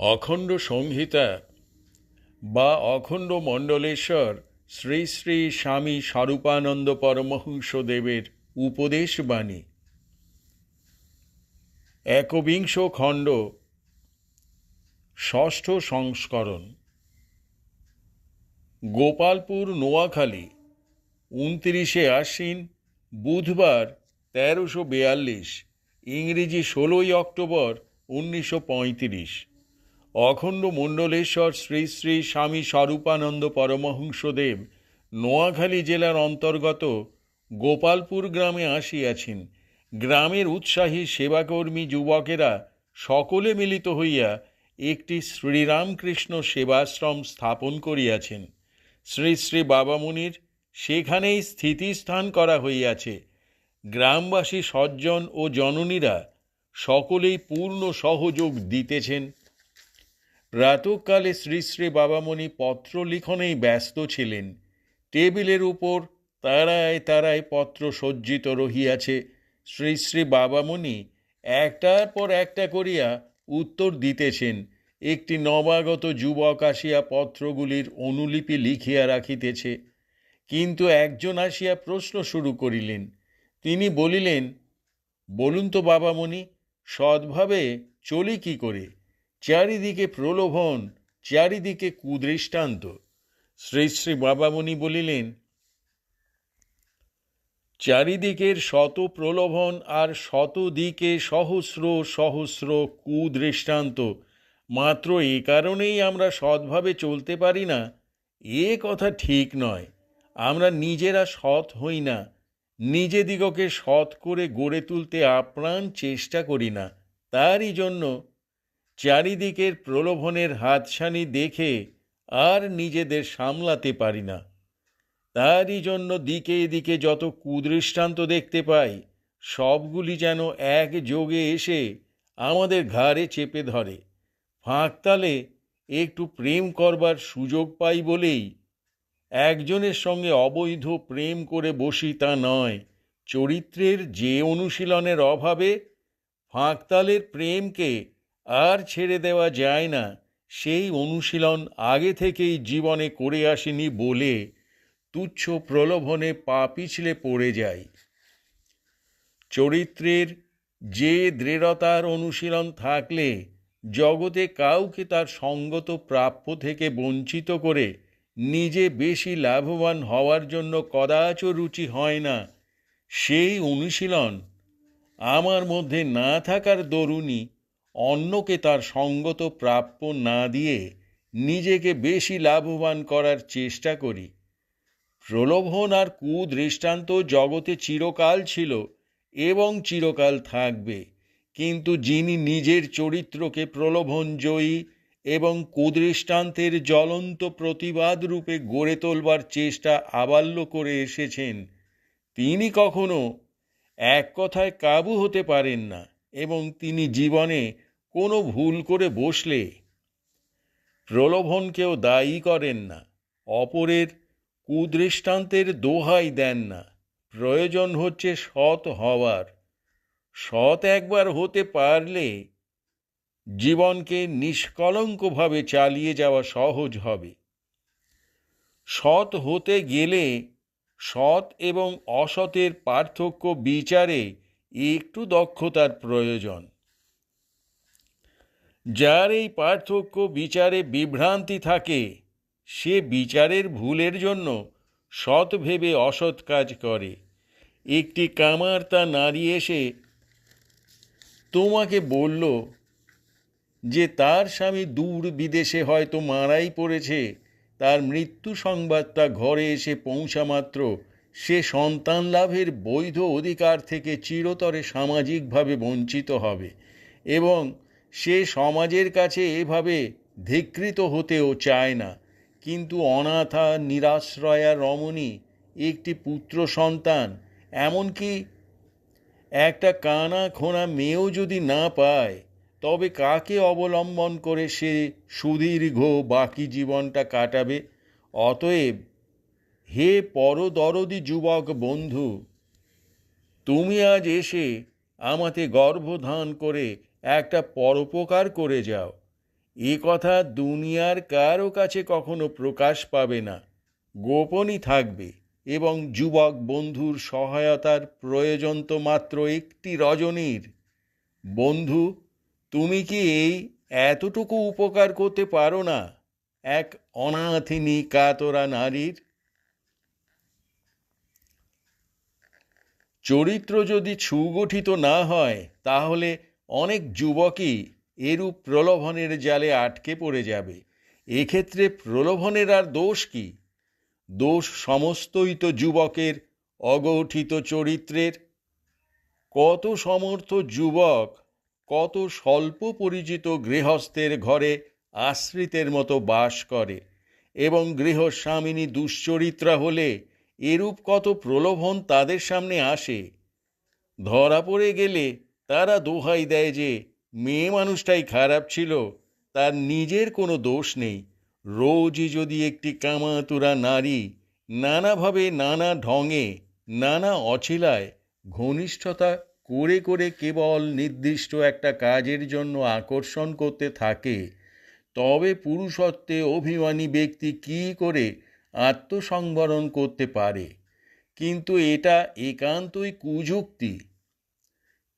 অখণ্ড সংহিতা বা অখণ্ড মণ্ডলেশ্বর শ্রী শ্রী স্বামী স্বরূপানন্দ পরমহংসদেবের উপদেশবাণী। একবিংশ খণ্ড, ষষ্ঠ সংস্করণ। গোপালপুর, নোয়াখালী, উনত্রিশে আশ্বিন, বুধবার, তেরোশো বেয়াল্লিশ, ইংরেজি ষোলোই অক্টোবর, উনিশশো পঁয়ত্রিশ। অখণ্ড মণ্ডলেশ্বর শ্রী শ্রী স্বামী স্বরূপানন্দ পরমহংসদেব নোয়াখালী জেলার অন্তর্গত গোপালপুর গ্রামে আসিয়াছেন। গ্রামের উৎসাহী সেবাকর্মী যুবকেরা সকলে মিলিত হইয়া একটি শ্রীরামকৃষ্ণ সেবাশ্রম স্থাপন করিয়াছেন। শ্রী শ্রী বাবামুনির সেখানেই স্থিতিস্থান করা হইয়াছে। গ্রামবাসী সজ্জন ও জননীরা সকলেই পূর্ণ সহযোগ দিতেছেন। প্রাতকালে শ্রী শ্রী বাবামণি পত্র লিখনেই ব্যস্ত ছিলেন। টেবিলের উপর তারায় তারায় পত্র সজ্জিত রহিয়াছে। শ্রী শ্রী বাবামণি একটার পর একটা করিয়া উত্তর দিতেছেন। একটি নবাগত যুবক আসিয়া পত্রগুলির অনুলিপি লিখিয়া রাখিতেছে। কিন্তু একজন আসিয়া প্রশ্ন শুরু করিলেন। তিনি বলিলেন, বলুন তো বাবামণি, সৎভাবে চলি কি করে? চারিদিকে প্রলোভন, চারিদিকে কুদৃষ্টান্ত। শ্রী শ্রী বাবামণি বলিলেন, চারিদিকের শত প্রলোভন আর শত দিকে সহস্র সহস্র কুদৃষ্টান্ত। মাত্র এ কারণেই আমরা সৎভাবে চলতে পারি না, এ কথা ঠিক নয়। আমরা নিজেরা সৎ হই না নিজেদিগকে সৎ করে গড়ে তুলতে আপ্রাণ চেষ্টা করি না। তারই জন্য চারিদিকের প্রলোভনের হাতছানি দেখে আর নিজেদের সামলাতে পারি না। তারই জন্য দিকে এদিকে যত কুদৃষ্টান্ত দেখতে পাই, সবগুলি যেন এক যোগে এসে আমাদের ঘাড়ে চেপে ধরে। ফাঁকতালে একটু প্রেম করবার সুযোগ পাই বলেই একজনের সঙ্গে অবৈধ প্রেম করে বসি তা নয়। চরিত্রের যে অনুশীলনের অভাবে ফাঁকতালের প্রেমকে আর ছেড়ে দেওয়া যায় না। সেই অনুশীলন আগে থেকেই জীবনে করে আসেনি বলে তুচ্ছ প্রলোভনে পা পিছলে পড়ে যায়। চরিত্রের যে দৃঢ়তার অনুশীলন থাকলে জগতে কাউকে তার সঙ্গত প্রাপ্য থেকে বঞ্চিত করে নিজে বেশি লাভবান হওয়ার জন্য কদাচ রুচি হয় না। সেই অনুশীলন আমার মধ্যে না থাকার দরুণই অন্যকে তার সঙ্গত প্রাপ্য না দিয়ে নিজেকে বেশি লাভবান করার চেষ্টা করি। প্রলোভন আর কুদৃষ্টান্ত জগতে চিরকাল ছিল এবং চিরকাল থাকবে, কিন্তু যিনি নিজের চরিত্রকে প্রলোভন জয়ী এবং কুদৃষ্টান্তের জ্বলন্ত প্রতিবাদ রূপে গড়ে তোলবার চেষ্টা আবাল্য করে এসেছেন, তিনি কখনো এক কথায় কাবু হতে পারেন না এবং তিনি জীবনে কোনো ভুল করে বসলে প্রলোভনকেও দায়ী করেন না, অপরের কুদৃষ্টান্তের দোহাই দেন না। প্রয়োজন হচ্ছে সৎ হওয়ার। সৎ একবার হতে পারলে জীবনকে নিষ্কলঙ্কভাবে চালিয়ে যাওয়া সহজ হবে। সৎ হতে গেলে সৎ এবং অসতের পার্থক্য বিচারে একটু দক্ষতার প্রয়োজন। যার এই পার্থক্য বিচারে বিভ্রান্তি থাকে, সে বিচারের ভুলের জন্য সৎ ভেবে অসৎ কাজ করে। একটি কামার তা নারী এসে তোমাকে বলল যে, তার স্বামী দূর বিদেশে হয়তো মারাই পড়েছে। তার মৃত্যু সংবাদটা ঘরে এসে পৌঁছা মাত্র। সে সন্তান লাভের বৈধ অধিকার থেকে চিরতরে সামাজিকভাবে বঞ্চিত হবে এবং সে সমাজের কাছে এভাবে ধিকৃত হতেও চায় না। কিন্তু অনাথা, নিরাশ্রয়া রমণী, একটি পুত্র সন্তান, এমনকি একটা কানা খোনা মেয়েও যদি না পায়, তবে কাকে অবলম্বন করে সে সুদীর্ঘ বাকি জীবনটা কাটাবে? অতএব, হে পরদরদি যুবক বন্ধু, তুমি আজ এসে আমাতে গর্ভধান করে একটা পরোপকার করে যাও। এ কথা দুনিয়ার কারও কাছে কখনো প্রকাশ পাবে না। গোপনই থাকবে এবং যুবক বন্ধুর সহায়তার প্রয়োজন তো মাত্র একটি রজনীর। বন্ধু, তুমি কি এই এতটুকু উপকার করতে পারো না? এক অনাথিনী কাতরা নারীর। চরিত্র যদি সুগঠিত না হয়, তাহলে অনেক যুবকই এরূপ প্রলোভনের জালে আটকে পড়ে যাবে। এক্ষেত্রে প্রলোভনের আর দোষ কি? দোষ সমস্তই তো যুবকের, অগঠিত চরিত্রের। কত সমর্থ যুবক, কত স্বল্প পরিচিত গৃহস্থের ঘরে আশ্রিতের মতো বাস করে, এবং গৃহস্বামিনী দুশ্চরিত্রা হলে এরূপ কত প্রলোভন তাদের সামনে আসে। ধরা পড়ে গেলে তারা দোহাই দেয় যে মেয়ে মানুষটাই খারাপ ছিল, তার নিজের কোনো দোষ নেই। রোজই যদি একটি কামাতুরা নারী নানাভাবে নানা ঢঙে, নানা অছিলায় ঘনিষ্ঠতা করে করে কেবল নির্দিষ্ট একটা কাজের জন্য আকর্ষণ করতে থাকে, তবে পুরুষত্বে অভিমানী ব্যক্তি কি করে আত্মসংবরণ করতে পারে? কিন্তু এটা একান্তই কুযুক্তি।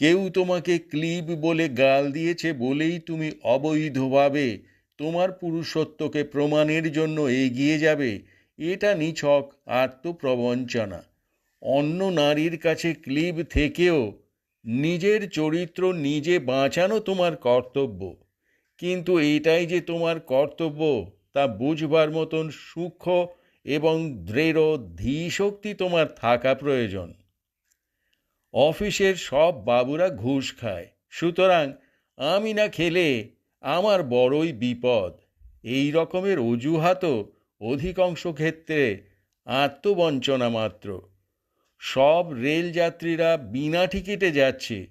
কেউ তোমাকে ক্লিব বলে গাল দিয়েছে বলেই তুমি অবৈধভাবে তোমার পুরুষত্বকে প্রমাণের জন্য এগিয়ে যাবে। এটা নিছক আত্মপ্রবঞ্চনা। অন্য নারীর কাছে ক্লিব থেকেও নিজের চরিত্র নিজে বাঁচানো তোমার কর্তব্য। কিন্তু এটাই যে তোমার কর্তব্য, তা বুঝবার মতন সূক্ষ্ম এবং দৃঢ় ধীশক্তি তোমার থাকা প্রয়োজন। অফিসের সব বাবুরা ঘুষ খায়। সুতরাং আমি না খেলে আমার বড়ই বিপদ। এই রকমের অজুহাতও অধিকাংশ ক্ষেত্রে আত্মবঞ্চনা মাত্র। সব রেলযাত্রীরা বিনা টিকিটে যাচ্ছে।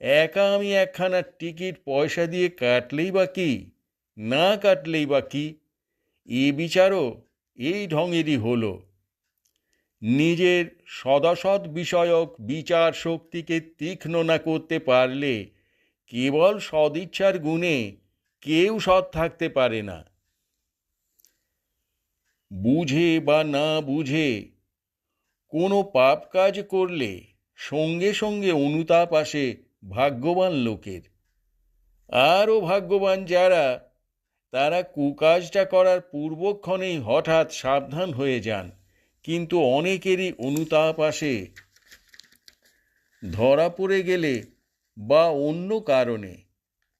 একা আমি একখানা টিকিট পয়সা দিয়ে কাটলেই বা কি? না কাটলেই বা কি? এ বিচারও এই ঢঙেরই হলো। নিজের সদাসৎ বিষয়ক বিচার শক্তিকে তীক্ষ্ণ না করতে পারলে কেবল সদিচ্ছার গুণে কেউ সৎ থাকতে পারে না। বুঝে বা না বুঝে কোনো পাপ কাজ করলে সঙ্গে সঙ্গে অনুতাপ আসে ভাগ্যবান লোকের। আরও ভাগ্যবান যারা, তারা কুকাজটা করার পূর্বক্ষণেই হঠাৎ সাবধান হয়ে যান। কিন্তু অনেকেরই অনুতাপ আসে। ধরা পড়ে গেলে বা অন্য কারণে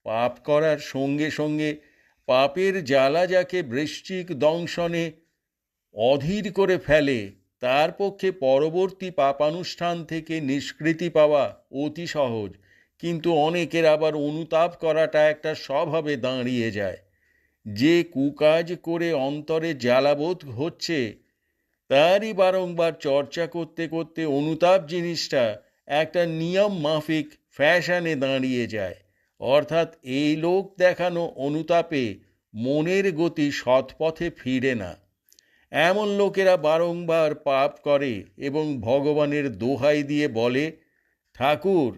পাপ করার সঙ্গে সঙ্গে পাপের জ্বালা যাকে বৃশ্চিক দংশনে অধীর করে ফেলে, তার পক্ষে পরবর্তী পাপানুষ্ঠান থেকে নিষ্কৃতি পাওয়া অতি সহজ। কিন্তু অনেকের আবার অনুতাপ করাটা একটা স্বভাবে দাঁড়িয়ে যায়। যে কুকাজ করে অন্তরে জ্বালাবোধ হচ্ছে তারই বারংবার চর্চা করতে করতে অনুতাপ জিনিসটা একটা নিয়ম মাফিক ফ্যাশনে দাঁড়িয়ে যায়। অর্থাৎ এই লোক দেখানো অনুতাপে মনের গতি সৎপথে ফিরে না। এমন লোকেরা বারংবার পাপ করে এবং ভগবানের দোহাই দিয়ে বলে, ঠাকুর,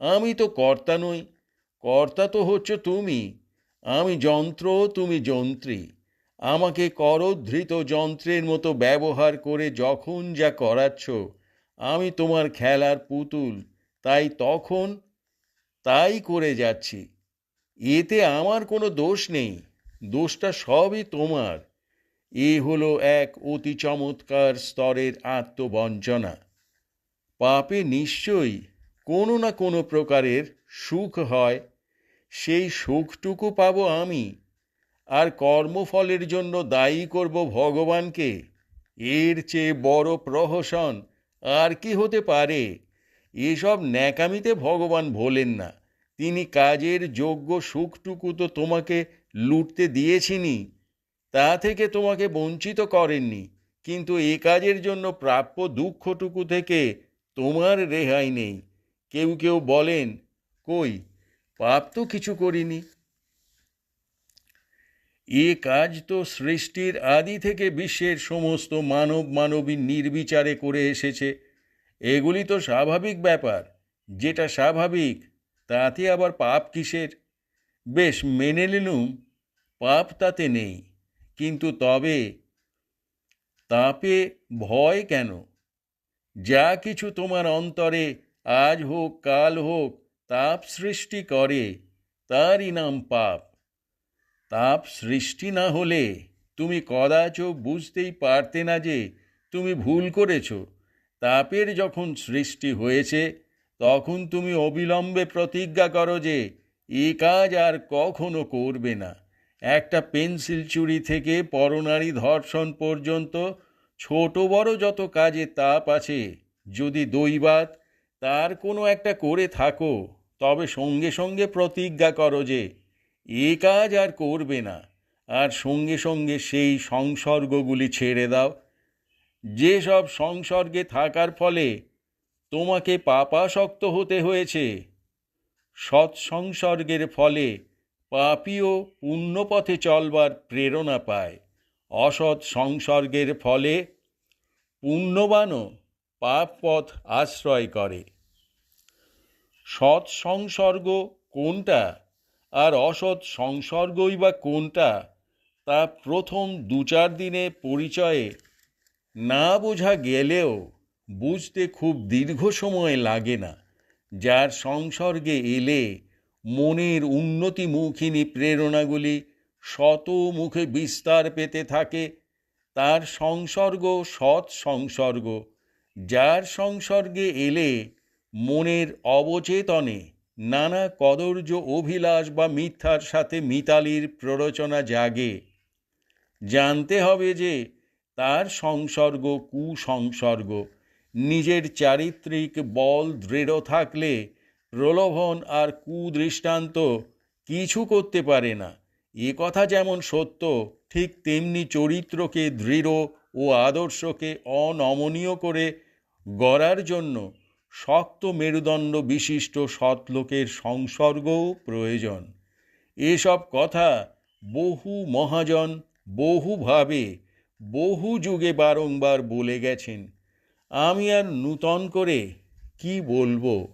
আমি তো কর্তা নই, কর্তা তো হচ্ছ তুমি, আমি যন্ত্র, তুমি যন্ত্রী। আমাকে করধৃত যন্ত্রের মতো ব্যবহার করে যখন যা করাচ্ছ। আমি তোমার খেলার পুতুল, তাই তখন তাই করে যাচ্ছি। এতে আমার কোনো দোষ নেই, দোষটা সবই তোমার। এ হলো এক অতি চমৎকার স্তরের আত্মবঞ্চনা। পাপে নিশ্চয়ই কোনো না কোনো প্রকারের সুখ হয়, সেই সুখটুকু পাব আমি। আর কর্মফলের জন্য দায়ী করব ভগবানকে। এর চেয়ে বড় প্রহসন আর কি হতে পারে? এসব ন্যাকামিতে ভগবান ভোলেন না। তিনি কাজের যোগ্য সুখটুকু তো তোমাকে লুটতে দিয়েছিনি। তা থেকে তোমাকে বঞ্চিত করেননি। কিন্তু এ কাজের জন্য প্রাপ্য দুঃখটুকু থেকে তোমার রেহাই নেই। কেউ কেউ বলেন, কই, পাপ তো কিছু করিনি। এ কাজ তো সৃষ্টির আদি থেকে বিশ্বের সমস্ত মানব মানবী নির্বিচারে করে এসেছে। এগুলি তো স্বাভাবিক ব্যাপার। যেটা স্বাভাবিক, তাতে আবার পাপ কিসের? বেশ মেনে নিলুম, পাপ তাতে নেই। কিন্তু তবে তাপে ভয় কেন? যা কিছু তোমার অন্তরে আজ হোক, কাল হোক, তাপ সৃষ্টি করে, তারই নাম পাপ। তাপ সৃষ্টি না হলে তুমি কদাচ বুঝতেই পারতে না যে তুমি ভুল করেছ। তাপের যখন সৃষ্টি হয়েছে, তখন তুমি অবিলম্বে প্রতিজ্ঞা করো যে এ কাজ আর কখনো করবে না। একটা পেন্সিল চুরি থেকে পরনারী ধর্ষণ পর্যন্ত ছোট বড় যত কাজে তাপ আছে, যদি দৈবাত তার কোনো একটা করে থাকো, তবে সঙ্গে সঙ্গে প্রতিজ্ঞা করো যে এ কাজ আর করবে না। আর সঙ্গে সঙ্গে সেই সংসর্গগুলি ছেড়ে দাও। যেসব সংসর্গে থাকার ফলে তোমাকে পাপাসক্ত হতে হয়েছে, সৎসংসর্গের ফলে পাপীও পুণ্যপথে চলবার প্রেরণা পায়। অসৎ সংসর্গের ফলে পুণ্যবানও পাপ পথ আশ্রয় করে। সৎ সংসর্গ কোনটা? আর অসৎ সংসর্গই বা কোনটা তা প্রথম দু চার দিনে পরিচয়ে না বোঝা গেলেও বুঝতে খুব দীর্ঘ সময় লাগে না, যার সংসর্গে এলে মনের উন্নতিমুখিনী প্রেরণাগুলি শত মুখে বিস্তার পেতে থাকে, তার সংসর্গ সৎ সংসর্গ, যার সংসর্গে এলে মনের অবচেতনে নানা কদর্য অভিলাষ বা মিথ্যার সাথে মিতালির প্ররোচনা জাগে। জানতে হবে যে তার সংসর্গ কুসংসর্গ। নিজের চারিত্রিক বল দৃঢ় থাকলে প্রলোভন আর কুদৃষ্টান্ত কিছু করতে পারে না। এ কথা যেমন সত্য, ঠিক তেমনি চরিত্রকে দৃঢ় ও আদর্শকে অনমনীয় করে গড়ার জন্য শক্ত মেরুদণ্ড বিশিষ্ট সৎলোকের সংসর্গও প্রয়োজন। এসব কথা বহু মহাজন বহুভাবে বহু যুগে বারংবার বলে গেছেন। আমি আর নূতন করে কি বলব?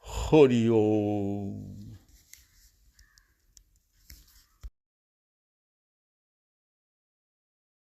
হরি ওম।